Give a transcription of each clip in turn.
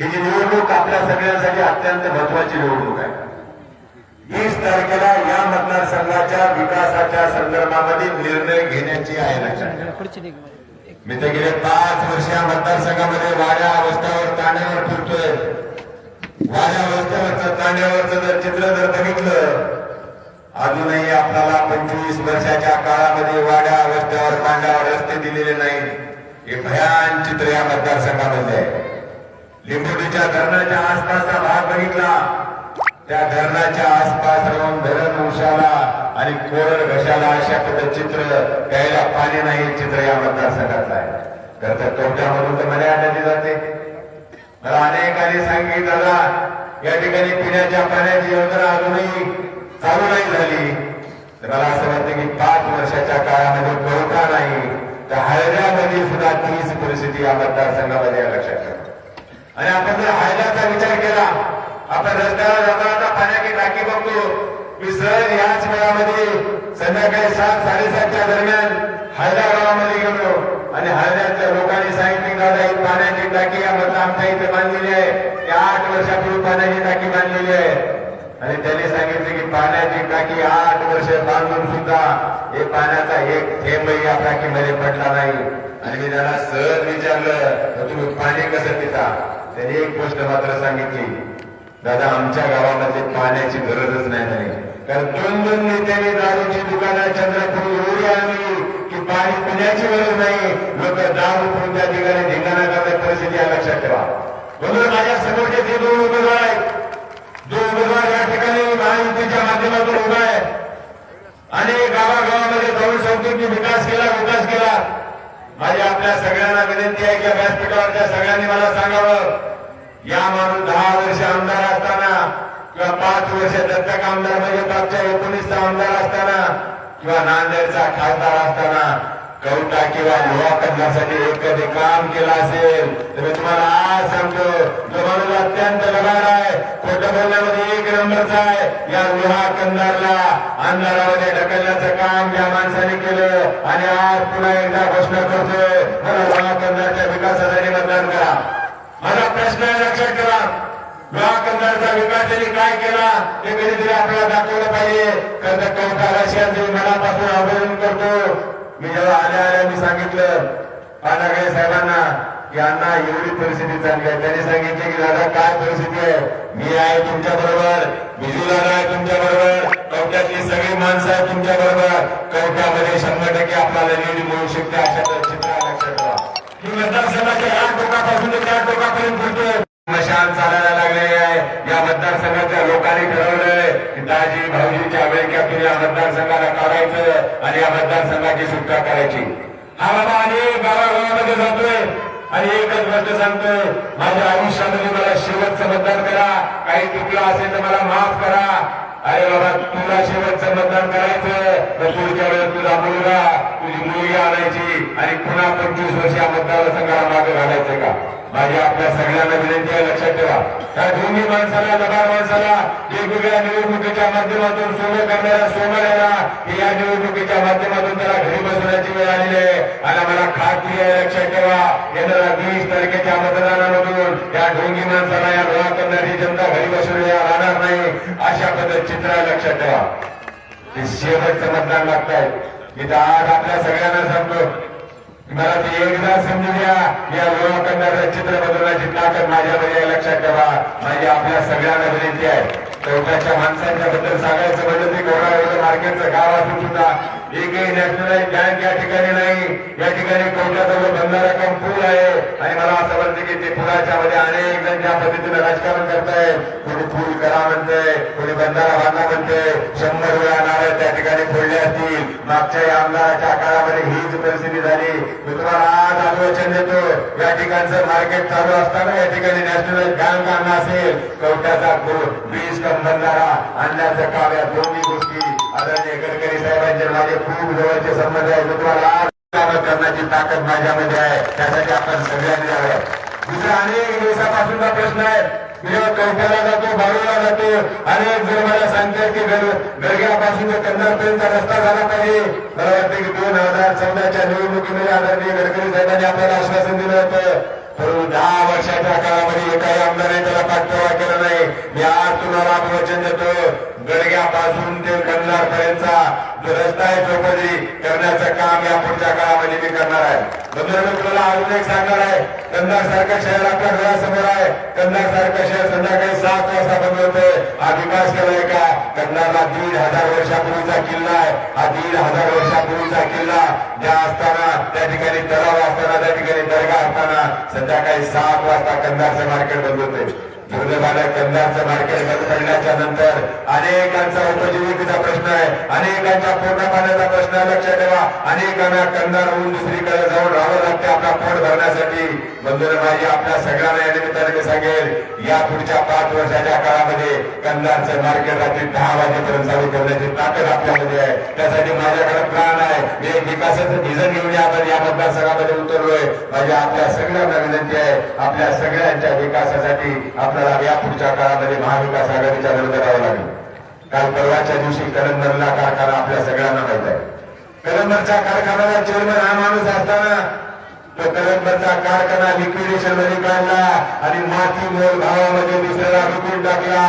ही जी निवडणूक आपल्या सगळ्यांसाठी अत्यंत महत्वाची निवडणूक आहे. वीस तारखेला या मतदारसंघाच्या विकासाच्या संदर्भामध्ये निर्णय घेण्याची आहे लक्षात मी तर गेले पाच वर्ष या मतदारसंघामध्ये वाड्या अवस्थावर तांड्यावर फिरतोय. वाड्या अवस्थेवरच ताण्यावरच जर चित्र जर बघितलं अजूनही आपल्याला पंचवीस वर्षाच्या काळामध्ये वाड्या अवस्थेवर तांड्यावर रस्ते दिलेले नाही. हे भयान चित्र या मतदारसंघामध्ये आहे. लिंबोटीच्या धरणाच्या आसपासचा भाग बघितला. त्या धरणाच्या आसपास राहून धरण उशाला आणि कोरड घशाला अशा पद्धत चित्र प्यायला पाणी नाही चित्र या मतदारसंघातलं आहे. तर त्या तोट्यामधून तर मला आढळली जाते. मला अनेकांनी सांगितलं दादा या ठिकाणी पिण्याच्या पाण्याची योजना अजूनही चालू नाही झाली. तर मला असं वाटतं की पाच वर्षाच्या काळामध्ये कळता नाही तर हळद्यामध्ये सुद्धा तीच परिस्थिती या मतदारसंघामध्ये लक्षात ठेवा. आणि आपण जर हायलाचा विचार केला आपण रस्त्यावर जाताना पाण्याची टाकी बघतो. मी याच वेळामध्ये संध्याकाळी सात साडेसातच्या दरम्यान हायला गावामध्ये गेलो. आणि हळद्याच्या लोकांनी सांगितले दादा ही पाण्याची टाकी यामधलं आमच्या इथे बांधलेली आहे. ती आठ वर्षापूर्वी पाण्याची टाकी बांधलेली आहे. आणि त्यांनी सांगितले की पाण्याची टाकी आठ वर्ष बांधून सुद्धा हे पाण्याचा एक थेंबही या टाकीमध्ये पडला नाही. आणि मी त्याला सहज विचारलं तर तुम्ही पाणी कसं पिता? त्यांनी एक गोष्ट मात्र सांगितली. दादा आमच्या गावामध्ये पाण्याची गरजच नाही म्हणे कारण दोन दोन नेत्याने दारूची दुकानं चंद्रपूर एवढी आणली की पाणी पिण्याची गरज नाही. लोक दारू पिऊन त्या ठिकाणी धिंगाणा करण्याची परिस्थिती या लक्षात ठेवा. म्हणून माझ्या समोरचे जे दोन उमेदवार आहेत जो उमेदवार या ठिकाणी महायुतीच्या माध्यमातून उभा आहे आणि गावागावामध्ये जाऊन संस्थेची विकास केला विकास केला. माझी आपल्या सगळ्यांना विनंती आहे की व्यासपीठावरच्या सगळ्यांनी मला सांगावं. या माणूस दहा वर्ष आमदार असताना किंवा पाच वर्ष दत्तक आमदार म्हणजे मागच्या एकोणीसचा आमदार असताना किंवा नांदेडचा खासदार असताना कवटा किंवा लोहा करण्यासाठी एक काम केलं असेल तर मी तुम्हाला आज सांगतो तो माणूस अत्यंत लगाड आहे खोटं बोलण्यामध्ये एक नंबरचा आहे या लोहा कंदारला अंधारामध्ये ढकलण्याचं काम या माणसाने केलं. आणि आज पुन्हा एकदा घोषणा करतोय मला लोहा कंदारच्या विकासासाठी मतदान करा. माझा प्रश्न लक्षात ठेवा. लोहा कंदारचा विकास त्यांनी काय केला ते कधीतरी आपल्याला दाखवलं पाहिजे. कारण कविता कवटा मनापासून अभिनंदन करतो. मी जेव्हा आल्या आल्या मी सांगितलं पांढरगे साहेबांना यांना एवढी परिस्थिती चालली आहे. त्यांनी सांगितले की दादा काय परिस्थिती आहे? मी आहे तुमच्या बरोबर. बिजू दादा आहे तुमच्या बरोबर. कवट्यातली सगळी माणसं आहे तुमच्या बरोबर. कवट्यामध्ये शंभर टक्के आपल्याला निवडी मिळू शकते अशा चित्र लक्षात ठेवा मतदारसंघाच्या या टोकापासून त्या टोकापर्यंत फिरतोय मशान चालायला लागले आहे या मतदारसंघाच्या लोकांनी ठरवलंय की दाजी भाऊजीच्या अमेरिकेतून या मतदारसंघाला काढायचं आणि या मतदारसंघाची सुटका करायची हा बाबा अनेक गावागावामध्ये जातोय आणि एकच गोष्ट सांगतोय माझ्या आयुष्यामध्ये मला शेवटचं मतदान करा. काही चुकलं असेल तर मला माफ करा. अरे बाबा तुला शेवटचं मतदान करायचं तर पुढच्या वेळेस तुझा मुलगा तुझी मुलगी आणायची आणि पुन्हा पंचवीस वर्ष या मतदारसंघाला मागे घालायचं का? माझी आपल्या सगळ्यांना विनंती आहे लक्षात ठेवा. त्या दोन्ही माणसाला लबाड माणसाला वेगवेगळ्या निवडणुकीच्या माध्यमातून सोनं करणाऱ्या सोमऱ्याला या निवडणुकीच्या माध्यमातून त्याला घरी बसवण्याची वेळ आलेली आहे आणि मला खात्री आहे लक्षात ठेवा. येणाऱ्या वीस तारखेच्या मतदानामधून या ढोंगी माणसाला या गोळा करणारी जनता घरी बसून राहणार नाही. अशा पद्धत चित्र लक्षात ठेवा. हे शेवटचं मतदान लागतंय. मी तर आज आपल्या सगळ्यांना सांगतो मला ते एकदा समजू द्या या गोळा करणाऱ्या चित्र बदलण्याची ताकद माझ्यामध्ये लक्षात ठेवा. माझी आपल्या सगळ्यांना विनंती आहे. चौकाच्या माणसांच्या बद्दल सांगायचं म्हणलं ते गोरा मार्केटचं गाव असून सुद्धा एकही नॅशनलाइज बँक या ठिकाणी नाही. या ठिकाणी कोर्टाजवळ बंधारा कम पूल आहे. आणि मला असं वाटतं की ते पुलाच्या मध्ये अनेक जण ज्या पद्धतीनं राजकारण करताय कोणी पूल करा म्हणतंय कोणी बंधारा बांधा म्हणतंय शंभर वेळा नारळ त्या ठिकाणी फोडले असतील. मागच्या या आमदाराच्या काळामध्ये हीच परिस्थिती झाली. मी तुम्हाला आज आलोचन देतो या ठिकाणचं मार्केट चालू असताना या ठिकाणी नॅशनलाइज बँक आणणं असेल कवट्याचा वीज कम बंधारा आणण्याचं काम या दोन्ही गोष्टी आदरणीय गडकरी साहेबांचे माझे खूप जवळचे संबंध आहे मित्राला कामं करण्याची ताकद माझ्यामध्ये आहे. त्यासाठी आपण सगळ्यांनी द्यावं दुसरा अनेक दिवसापासूनचा प्रश्न आहे. मी जेव्हा जातो बाळूला जातो. अनेक जण मला सांगतात की गडग्यापासून ते कंधारपर्यंतचा रस्ता झाला पाहिजे मला वाटतं की दोन हजार चौदाच्या निवडणुकीमध्ये आदरणीय गडकरी साहेबांनी आपल्याला आश्वासन दिलं होतं. परंतु दहा वर्षाच्या काळामध्ये एकाही आमदाराने त्याला पाठपुरावा केला नाही. मी आज तुम्हाला वचन देतो. गडग्यापासून ते कंधार पर्यंतचा जो रस्ता आहे चौपदरी करण्याचं काम या पुढच्या काळामध्ये मी करणार आहे. बंधुराव तुला अजून एक सांगणार आहे. कंधार सारखं शहर आपल्या घरासमोर आहे. कंधार सारखं शहर संध्याकाळी सात वाजता बंद होतंय हा विकास केलाय का? कंधारला दीड हजार वर्षापूर्वीचा किल्ला आहे. हा दीड हजार वर्षापूर्वीचा किल्ला ज्या असताना त्या ठिकाणी तलाव असताना त्या ठिकाणी दर्गा असताना संध्याकाळी सात वाजता कंधारचं मार्केट बंद होते. दुर्दैवानं कंधारचं मार्केट बंद पडल्याच्या नंतर अनेकांचा उपजीविकेचा प्रश्न आहे. अनेकांच्या पोटापाण्याचा प्रश्न आहे. लक्षात ठेवा. अनेकांना होऊन दुसरीकडे जाऊन राहावं लागते आपला पोट भरण्यासाठी बंधुर आपल्या सगळ्यांना या निमित्ताने मी सांगेल या पुढच्या पाच वर्षाच्या काळामध्ये कंधारचं मार्केट रात्री दहा वाजेपर्यंत चालू करण्याची ताकद आपल्यामध्ये आहे. त्यासाठी माझ्याकडे प्राण आहे. मी एक विकासाचं व्हिजन घेऊन आपण या मतदारसंघामध्ये उतरलोय. माझी आपल्या सगळ्यांना विनंती आहे आपल्या सगळ्यांच्या विकासासाठी आपल्याला या पुढच्या काळामध्ये महाविकास आघाडीच्या विरोध करावं लागेल. काल परवाच्या दिवशी कलंदरला कारखाना आपल्या सगळ्यांना माहीत आहे. कलंदरच्या कारखान्याला चेअरमन हा माणूस असताना तो कलंबरचा कारखाना लिक्विडेशनमध्ये काढला आणि माती मोल भावामध्ये मिसळला विकून टाकला.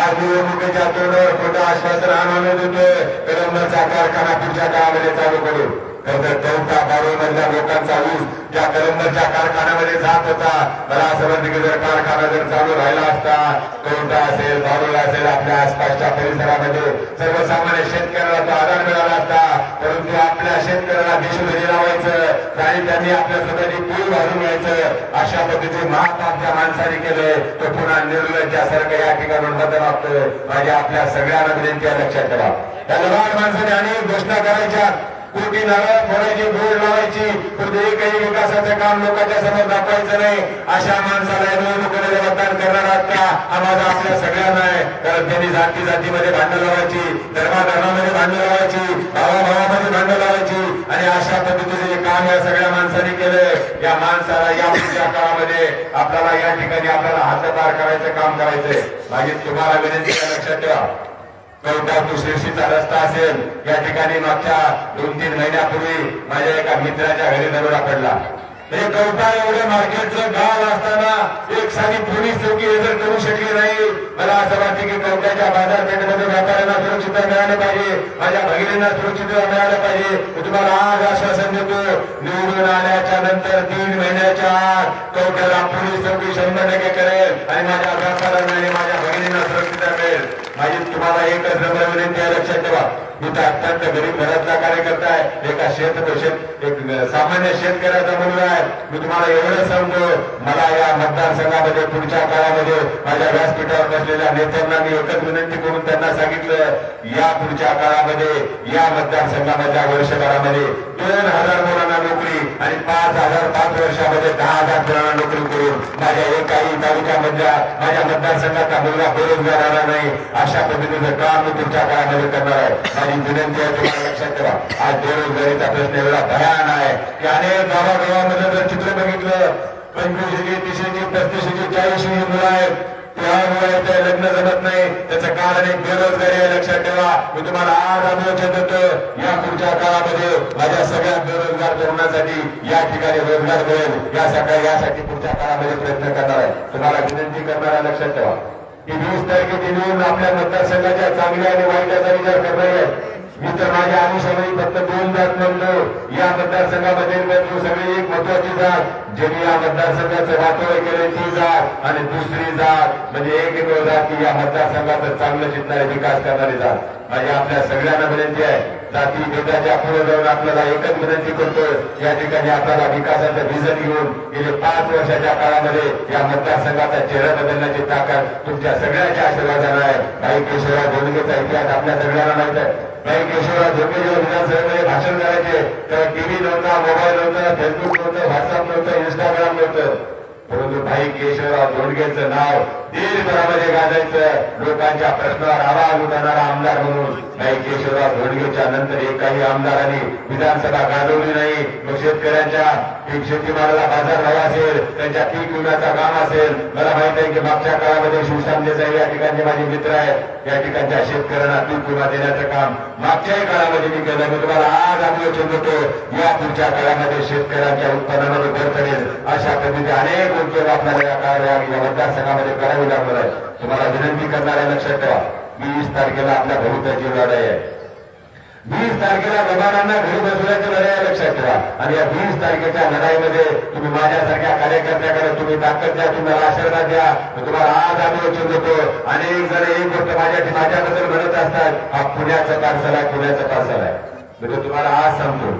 आज निवडणुकीच्या तोंडावर खोटं आश्वासन हा देतोय. कलंबरचा कारखाना पुढच्या काळामध्ये चालू करू खरं चौथा बारो मधल्या लोकांचा ऊस ज्या कलंदरच्या कारखान्यामध्ये जात होता मला असं म्हणते की जर कारखाना जर चालू राहिला असता कोणता असेल बारोळ असेल आपल्या आसपासच्या परिसरामध्ये सर्वसामान्य शेतकऱ्याला तो आधार मिळाला असता परंतु आपल्या शेतकऱ्याला देशोधरी लावायचं आणि त्यांनी आपल्या स्वतःची पूल घालून घ्यायचं अशा पद्धतीचे महापाप ज्या माणसाने केलंय तो पुन्हा निर्लज्जासारखं या ठिकाणून बदल लागतोय माझ्या आपल्या सगळ्यांना विनंती लक्षात ठेवा. त्या लबाड माणसाने अनेक घोषणा करायच्या कोटी नारळ फोडायची बोर्ड लावायची पण ते एकही विकासाचं काम लोकांच्या समोर दाखवायचं नाही. अशा माणसाला निवडणुकीमध्ये मतदान करणार आहात का हा माझा आपल्या सगळ्यांना आहे. कारण त्यांनी जाती जातीमध्ये भांडण लावायची धर्माधर्मामध्ये भांडण लावायची भावाभावामध्ये भांडण लावायची. आणि अशा पद्धतीचे जे काम या सगळ्या माणसाने केलंय या माणसाला या पुढच्या काळामध्ये आपल्याला या ठिकाणी आपल्याला हातभार करायचं काम करायचंय. माझी तुम्हाला विनंती लक्षात ठेवा. कवटा टू शिर्षीचा रस्ता असेल. या ठिकाणी मागच्या दोन तीन महिन्यापूर्वी माझ्या एका मित्राच्या घरी दरोडा पडला. हे कवटा एवढं मार्केटचं गाव असताना एक साधी पोलीस चौकी हे जर करू शकली नाही मला असं वाटते की कवट्याच्या बाजारपेठेमध्ये व्यापाऱ्यांना सुरक्षितता मिळालं पाहिजे माझ्या भगिनींना सुरक्षितता मिळालं पाहिजे. मी तुम्हाला आज आश्वासन देतो निवडून आल्याच्यानंतर तीन महिन्याच्या आत कवट्याला पोलीस चौकी शंभर टक्के करेल आणि माझ्या व्यापाऱ्यांना आणि माझ्या भगिनींना सुरक्षितता मिळेल. माझी तुम्हाला एकच नम्र विनंती आहे लक्षात ठेवा. मी तर अत्यंत गरीब घरातला कार्यकर्ता आहे. एका शेत शेत एक सामान्य शेतकऱ्याचा मुलगा आहे. मी तुम्हाला एवढं सांगतो मला या मतदारसंघामध्ये पुढच्या काळामध्ये माझ्या व्यासपीठावर बसलेल्या नेत्यांना मी एकच विनंती करून त्यांना सांगितलं या पुढच्या काळामध्ये या मतदारसंघामधल्या वर्षभरामध्ये दोन हजार मुलांना नोकरी आणि पाच हजार पाच वर्षामध्ये दहा हजार मुलांना नोकरी करून माझ्या एकाही तालुक्यामधल्या माझ्या मतदारसंघाचा मुलगा बेरोजगार आला नाही. अशा पद्धतीचं काम मी तुमच्या काळामध्ये करणार आहे. माझी विनंती आहे तुम्हाला लक्षात ठेवा. आज बेरोजगारीचा प्रश्न एवढा भयान आहे की अनेक गावागावामध्ये जर चित्र बघितलं पंचवीसशे तीसशे पस्तीसशे चाळीसशे मुलं आहेत. त्यामुळे लग्न जमत नाही. त्याचं कारण एक बेरोजगारी आहे लक्षात ठेवा. मी तुम्हाला आज आलोचन देतो या पुढच्या काळामध्ये माझ्या सगळ्या बेरोजगार तरुणांसाठी या ठिकाणी रोजगार मिळेल. या सकाळी यासाठी पुढच्या काळामध्ये प्रयत्न करणार आहे. तुम्हाला विनंती करणार आहे लक्षात ठेवा. की वीस तारखेची निवडून आपल्या मतदारसंघाच्या चांगल्या आणि वाईटाचा विचार करणार आहे मी तर माझ्या अनुषंगाने फक्त दोन जात म्हणतो. या मतदारसंघामध्ये म्हणतो सगळी एक महत्वाची जात. ज्यांनी या मतदारसंघाचं वाटोळ केले ती जात आणि दुसरी जात म्हणजे एक एकमेव जात की या मतदारसंघाचं चांगलं चितणारे विकास करणारी जात. माझी आपल्या सगळ्यांना विनंती आहे. जाती भेदाच्या पुढे जाऊन आपल्याला एकच विनंती करतो या ठिकाणी आपल्याला विकासाचं व्हिजन घेऊन गेले पाच वर्षाच्या काळामध्ये या मतदारसंघाचा चेहरा बदलण्याची ताकद तुमच्या सगळ्यांच्या आशीर्वादानं आहे. भाई केशवराव धोंडगेचा इतिहास आपल्या सगळ्यांना माहीत आहे. भाई केशवराव धोंडगे जेव्हा विधानसभेमध्ये भाषण करायचे तेव्हा टीव्ही नव्हता मोबाईल नव्हता फेसबुक नव्हतं व्हॉट्सअप नव्हतं इंस्टाग्राम नव्हतं. परंतु भाई केशवराव धोंडगेचं नाव देशभरामध्ये गाजायचं लोकांच्या प्रश्नावर आवाज उठवणारा आमदार म्हणून नाही केशवराव धोंडगेच्या नंतर एकाही आमदारांनी विधानसभा गाजवली नाही. मग शेतकऱ्यांच्या पीक शेतीमालाला बाजार भाव असेल त्यांच्या पीक विम्याचा काम असेल. मला माहीत आहे की मागच्या काळामध्ये शिवसेनेचा या ठिकाणी माझे मित्र आहेत. या ठिकाणच्या शेतकऱ्यांना पीक विमा देण्याचं काम मागच्याही काळामध्ये मी केलं. मी तुम्हाला आज आत्मवचन देतो या पुढच्या काळामध्ये शेतकऱ्यांच्या उत्पन्नामध्ये भर पडेल. अशा पद्धतीने अनेक उद्योग आपल्याला या काळ या मतदारसंघामध्ये करावे लागणार आहे. तुम्हाला विनंती करणार आहे लक्षात ठेवा. वीस तारखेला आपल्या भविष्याची लढाई आहे. वीस तारखेला जवानांना घरी बसवल्याची लढाई लक्षात ठेवा. आणि या वीस तारखेच्या लढाईमध्ये तुम्ही माझ्यासारख्या कार्यकर्त्याकडे तुम्ही ताकद द्या तुम्हाला आशीर्वाद द्या. मी तुम्हाला आज आम्ही वचन देतो. अनेक जण एक गोष्ट माझ्या माझ्याबद्दल म्हणत असतात हा पुण्याचा पार्सल आहे पुण्याचा पार्सल आहे. मी तर तुम्हाला आज सांगतो.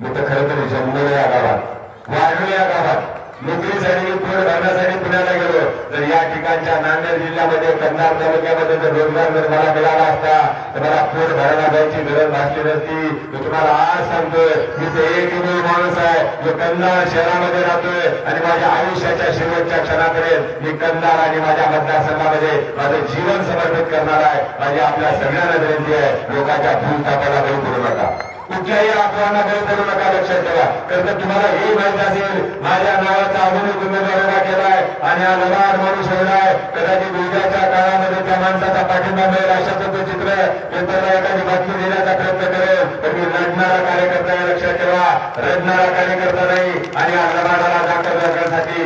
मी तर खरं तर जमलो या गावात वाढलो या गावात. नोकरीसाठी पोट भरण्यासाठी पुण्याला गेलो. तर या ठिकाणच्या नांदेड जिल्ह्यामध्ये कन्नार तालुक्यामध्ये जर रोजगार जर मला मिळाला असता तर मला पोट भरायला जायची गरज भासली नसती. मी तुम्हाला आज सांगतोय मी ते एकमेव माणूस आहे. जो कन्नार शहरामध्ये राहतोय आणि माझ्या आयुष्याच्या शेवटच्या क्षणाकडे मी कन्नार आणि माझ्या मतदारसंघामध्ये माझं जीवन समर्पित करणार आहे. माझी आपल्या सगळ्यांना विनंती आहे लोकांच्या भूल तापाला पडू नका. कुठल्याही अफवांना बळी पडू नका लक्षात ठेवा. कारण तर तुम्हाला हे माहीत असेल माझ्या नावाचा आधुनिक उमेदवार उभा केलाय आणि हा लढार माणूस एवढाय कदाचित उद्याच्या काळामध्ये त्या माणसाचा पाठिंबा मिळेल अशाचं चित्र पेपरला एखादी बातमी देण्याचा प्रयत्न करेल. तर मी लढणारा कार्यकर्ता लक्षात ठेवा. रडणारा कार्यकर्ता नाही आणि हा लढाडाला दाखल करण्यासाठी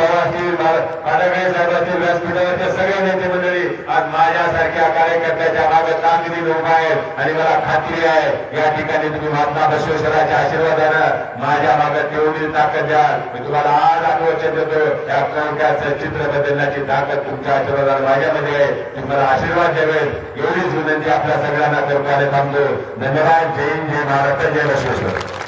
विजू असतील पाडगळे साहेब असतील व्यासपीठावरचे सगळे नेते मंडळी आज माझ्यासारख्या कार्यकर्त्याच्या मागे ताकदीने उभा आहेत आणि मला खात्री आहे या ठिकाणी तुम्ही महात्मा बसवेश्वराच्या आशीर्वादानं माझ्या मागे तेवढी ताकद द्याल. मी तुम्हाला आज आत्मवचन देतो या कोणत्याचं चित्र बदलण्याची ताकद तुमच्या आशीर्वादाने माझ्यामध्ये आहे. तुम्ही मला आशीर्वाद द्यावेल एवढीच विनंती आपल्या सगळ्यांना करतो आणि थांबतो. धन्यवाद. जय हिंद जय महाराष्ट्र जय बसवेश्वर.